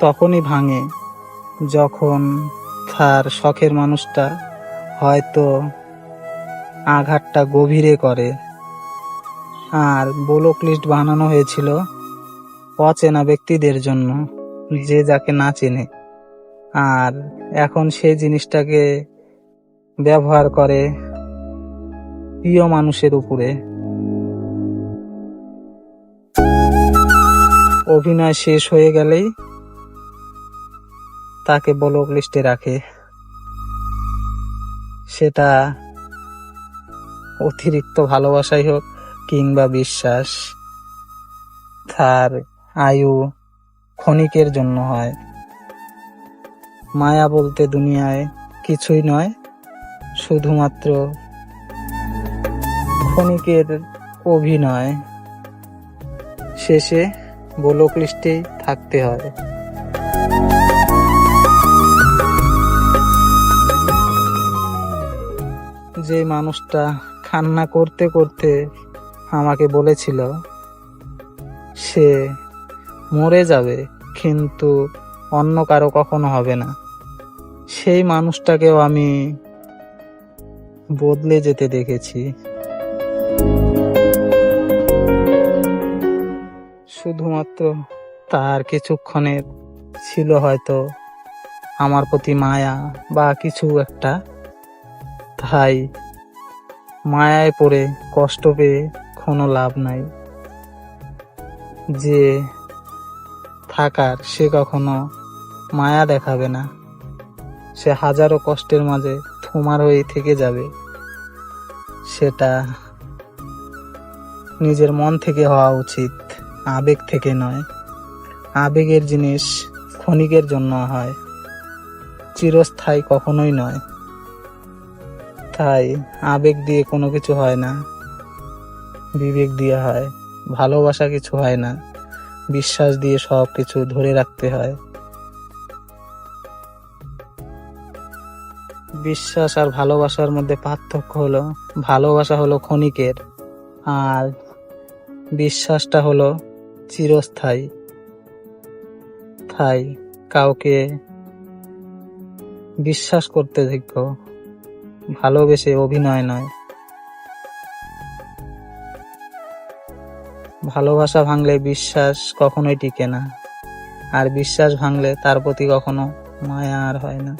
তখনই ভাঙে। যখন তার শখের মানুষটা হয়তো আঘাতটা গভীরে করে। আর ব্লক লিস্ট বানানো হয়েছিল অচেনা ব্যক্তিদের জন্য, যে যাকে না চেনে। আর এখন সেই জিনিসটাকে ব্যবহার করে প্রিয় মানুষের উপরে। অভিনয় শেষ হয়ে গেলেই তাকে ব্লক লিস্টে রাখে। সেটা অতিরিক্ত ভালোবাসাই হোক কিংবা বিশ্বাস, তার আয়ু ক্ষণিকের জন্য হয়। মায়া বলতে দুনিয়ায় কিছুই নয়, শুধুমাত্র ক্ষণিকের অভিনয়। শেষে ব্লক লিস্টেই থাকতে হয় যে মানুষটা কান্না করতে করতে আমাকে বলেছিল, সে মরে যাবে, কিন্তু অন্য কারও কখনো হবে না। সেই মানুষটাকেও আমি বদলে যেতে দেখেছি। শুধুমাত্র তার কিছুক্ষণের ছিল হয়তো আমার প্রতি মায়া বা কিছু একটা। তাই মায়ায় পড়ে কষ্ট পেয়ে কোনো লাভ নাই। যে থাকার সে কখনো মায়া দেখাবে না। সে হাজারো কষ্টের মাঝে তোমার হয়ে থেকে যাবে। সেটা নিজের মন থেকে হওয়া উচিত, আবেগ থেকে নয়। আবেগের জিনিস ক্ষণিকের জন্য হয়, চিরস্থায়ী কখনোই নয়। তাই আবেগ দিয়ে কোনো কিছু হয় না। বিবেক দিয়ে হয়, ভালোবাসা কিছু হয় না। বিশ্বাস দিয়ে সব কিছু ধরে রাখতে হয়। বিশ্বাস আর ভালোবাসার মধ্যে পার্থক্য হলো, ভালোবাসা হলো ক্ষণিকের, আর বিশ্বাসটা হলো চিরস্থায়ী। তাই কাউকে বিশ্বাস করতে শিখো ভালোবেসে অভিনয় নয়। ভালোবাসা ভাঙলে বিশ্বাস কখনোই টিকে না। আর বিশ্বাস ভাঙলে তার প্রতি কখনো মায়া আর হয় না।